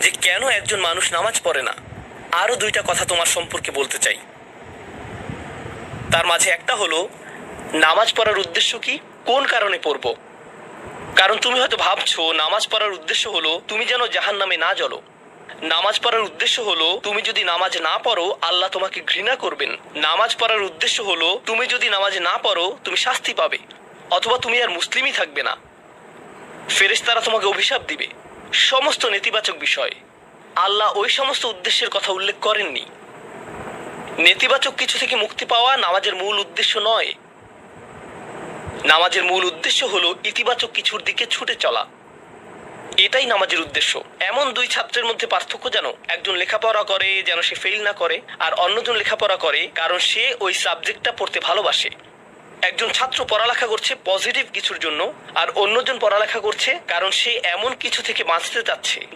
যে কেন একজন মানুষ নামাজ পড়ে না? আরও দুইটা কথা তোমার সম্পর্কে বলতে চাই। তার মাঝে একটা হলো, নামাজ পড়ার উদ্দেশ্য কি? কোন কারণে পড়ব? কারণ তুমি হয়তো ভাবছ, নামাজ পড়ার উদ্দেশ্য হলো, তুমি যেন জাহান নামে না জ্বলো। নামাজ পড়ার উদ্দেশ্য হলো, তুমি যদি নামাজ না পড়ো, আল্লাহ তোমাকে ঘৃণা করবেন। নামাজ পড়ার উদ্দেশ্য হলো, তুমি যদি নামাজ না পড়ো, তুমি শাস্তি পাবে। অথবা তুমি আর মুসলিমই থাকবে না। ফেরেশতারা তোমাকে অভিশাপ দিবে। সমস্ত নেতিবাচক বিষয়। আল্লাহ ওই সমস্ত উদ্দেশ্যের কথা উল্লেখ করেননি। নেতিবাচক কিছু থেকে মুক্তি পাওয়া নামাজের মূল উদ্দেশ্য নয়। নামাজের মূল উদ্দেশ্য হলো ইতিবাচক কিছুর দিকে ছুটে চলা। এটাই নামাজের উদ্দেশ্য। এমন দুই ছাত্রের মধ্যে পার্থক্য যেন একজন লেখাপড়া করে যেন সে ফেল না করে, আর অন্যজন লেখাপড়া করে কারণ সে ওই সাবজেক্টটা পড়তে ভালোবাসে। একজন ছাত্র পড়ালেখা করছে পজিটিভ কিছুর জন্য, আর অন্যজন পড়ালেখা করছে কারণ সে এমন কিছু থেকে বাঁচতে চাচ্ছে।